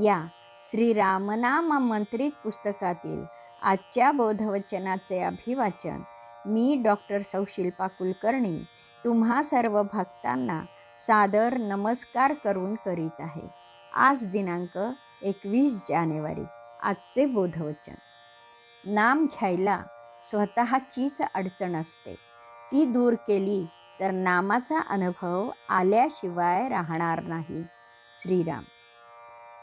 या श्री रामनाम मंत्रित पुस्तकातील आजच्या बोधवचनाचे अभिवाचन मी डॉक्टर सौशिल्पा कुलकर्णी तुम्हा सर्व भक्तांना सादर नमस्कार करून करीत आहे. आज दिनांक एकवीस जानेवारी आजचे बोधवचन. नाम घ्यायला स्वतःचीच अडचण असते. ती दूर केली तर नामाचा अनुभव आल्याशिवाय राहणार नाही. श्रीराम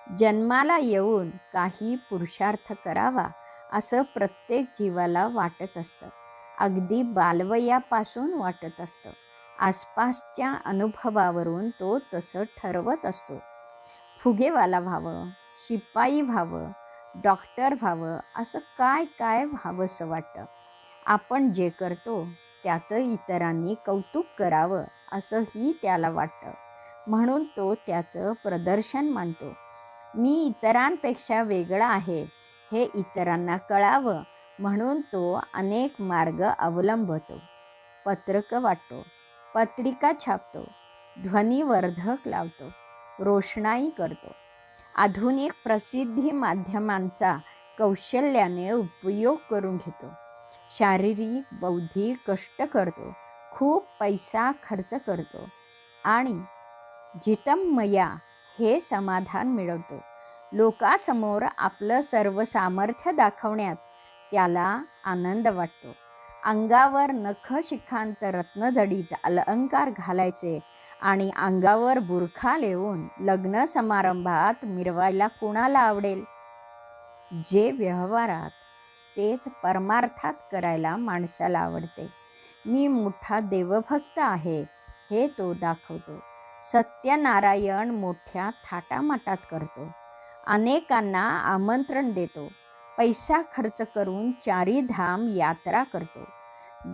जन्माला येऊन काही पुरुषार्थ करावा असं प्रत्येक जीवाला वाटत असतं. अगदी बालवयापासून वाटत असतं. आसपासच्या अनुभवावरून तो तसं ठरवत असतो. फुगेवाला व्हावं शिपाई व्हावं डॉक्टर व्हावं असं काय काय व्हावंसं वाटतं. आपण जे करतो त्याचं इतरांनी कौतुक करावं असंही त्याला वाटतं. म्हणून तो त्याचं प्रदर्शन मानतो. मी इतरांपेक्षा वेगळा आहे हे इतरांना कळावं म्हणून तो अनेक मार्ग अवलंबतो. पत्रकं वाटतो पत्रिका छापतो ध्वनिवर्धक लावतो रोषणाई करतो. आधुनिक प्रसिद्धी माध्यमांचा कौशल्याने उपयोग करून घेतो. शारीरिक बौद्धिक कष्ट करतो खूप पैसा खर्च करतो. आणि जितमया हे समाधान मिळवतो. लोकासमोर आपलं सर्व सामर्थ्य दाखवण्यात त्याला आनंद वाटतो. अंगावर नख शिखांत रत्नजडीत अलंकार घालायचे आणि अंगावर बुरखा लेवून लग्न समारंभात मिरवायला कोणाला आवडेल? जे व्यवहारात तेच परमार्थात करायला माणसाला आवडते. मी मोठा देवभक्त आहे हे तो दाखवतो. सत्यनारायण मोठ्या थाटामाटात करतो. अनेकांना आमंत्रण देतो. पैसा खर्च करून चारी धाम यात्रा करतो.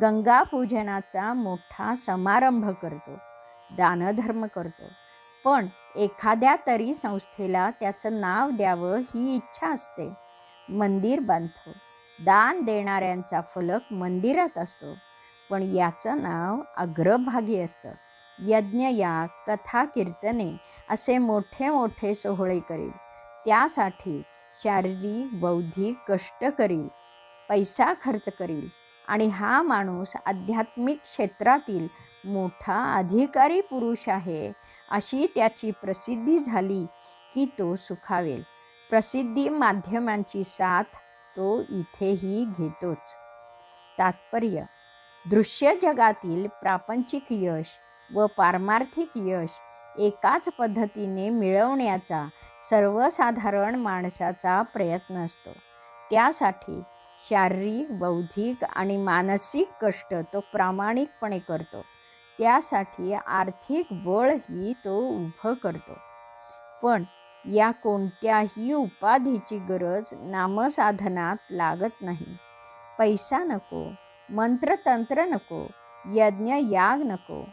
गंगा पूजनाचा मोठा समारंभ करतो. दानधर्म करतो. पण एखाद्या तरी संस्थेला त्याचं नाव द्यावं ही इच्छा असते. मंदिर बांधतो. दान देणाऱ्यांचा फलक मंदिरात असतो. पण याचं नाव अग्रभागी असतं. यज्ञ या कथा कीर्तने असे मोठे मोठे सोहळे करील. त्यासाठी शारीरिक बौद्धिक कष्ट करील पैसा खर्च करील आणि हा माणूस आध्यात्मिक क्षेत्रातील मोठा अधिकारी पुरुष आहे अशी त्याची प्रसिद्धी झाली की तो सुखावेल. प्रसिद्धी माध्यमांची साथ तो इथेही घेतोच. तात्पर्य दृश्य जगातील प्रापंचिक यश व पारमार्थिक यश एकाच पद्धतीने मिळवण्याचा सर्वसाधारण माणसाचा प्रयत्न असतो. त्यासाठी शारीरिक बौद्धिक आणि मानसिक कष्ट तो प्रामाणिकपणे करतो. त्यासाठी आर्थिक बळही तो उभं करतो. पण या कोणत्याही उपाधीची गरज नामसाधनात लागत नाही. पैसा नको मंत्रतंत्र नको यज्ञ याग नको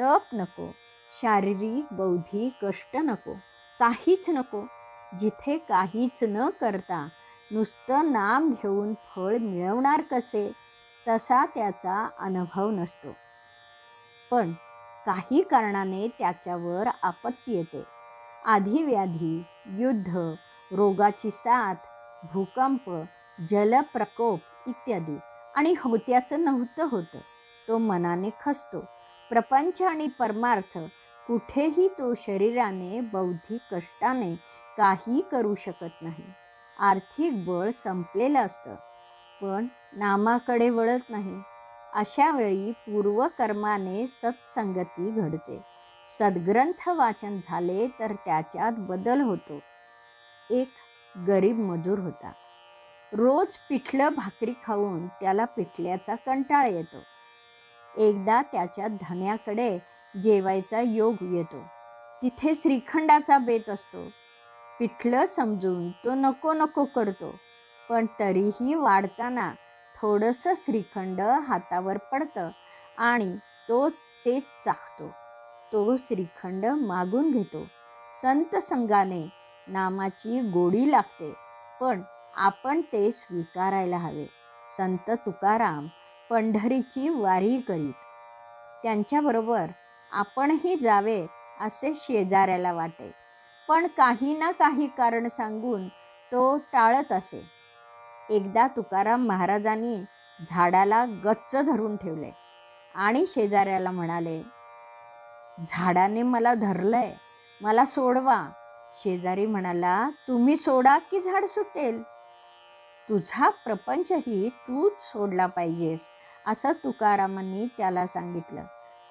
तप नको शारीरिक बौद्धिक कष्ट नको काहीच नको. जिथे काहीच न करता नुसतं नाम घेऊन फळ मिळवणार कसे? तसा त्याचा अनुभव नसतो. पण काही कारणाने त्याच्यावर आपत्ती येते. आधीव्याधी युद्ध रोगाची साथ भूकंप जलप्रकोप इत्यादी. आणि होत्याचं नव्हतं होतं. तो मनाने खसतो. प्रपंच आणि परमार्थ कुठेही तो शरीराने बौद्धिक कष्टाने काही करू शकत नाही. आर्थिक बळ संपलेलं असतं पण नामाकडे वळत नाही. अशा वेळी पूर्वकर्माने सत्संगती घडते. सद्ग्रंथ वाचन झाले तर त्याच्यात बदल होतो. एक गरीब मजूर होता. रोज पिठलं भाकरी खाऊन त्याला पिठल्याचा कंटाळा येतो. एकदा त्याच्या धन्याकडे जेवायचा योग येतो. तिथे श्रीखंडाचा बेत असतो. पिठलं समजून तो नको नको करतो. पण तरीही वाढताना थोडंसं श्रीखंड हातावर पडतं आणि तो तेच चाखतो. तो श्रीखंड मागून घेतो. संत संघाने नामाची गोडी लागते. पण आपण ते स्वीकारायला हवे. संत तुकाराम पंढरीची वारी करीत. त्यांच्याबरोबर आपणही जावे असे शेजाऱ्याला वाटे. पण काही ना काही कारण सांगून तो टाळत असे. एकदा तुकाराम महाराजांनी झाडाला गच्च धरून ठेवले आणि शेजाऱ्याला म्हणाले झाडाने मला धरलंय मला सोडवा. शेजारी म्हणाला तुम्ही सोडा की झाड सुटेल? तुझा प्रपंचही तूच सोडला पाहिजेस. असं तुकारामांनी त्याला सांगितलं.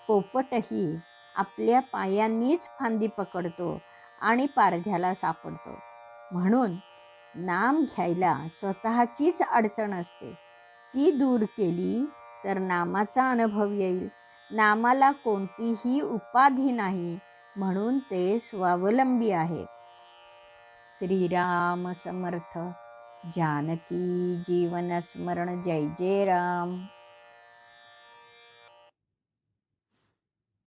पोपटही आपल्या पायांनीच फांदी पकडतो आणि पारध्याला सापडतो. म्हणून नाम घ्यायला स्वतःचीच अडचण असते. ती दूर केली तर नामाचा अनुभव येईल. नामाला कोणतीही उपाधी नाही म्हणून ते स्वावलंबी आहे. श्रीराम समर्थ. जानकी जीवनस्मरण जय जय राम.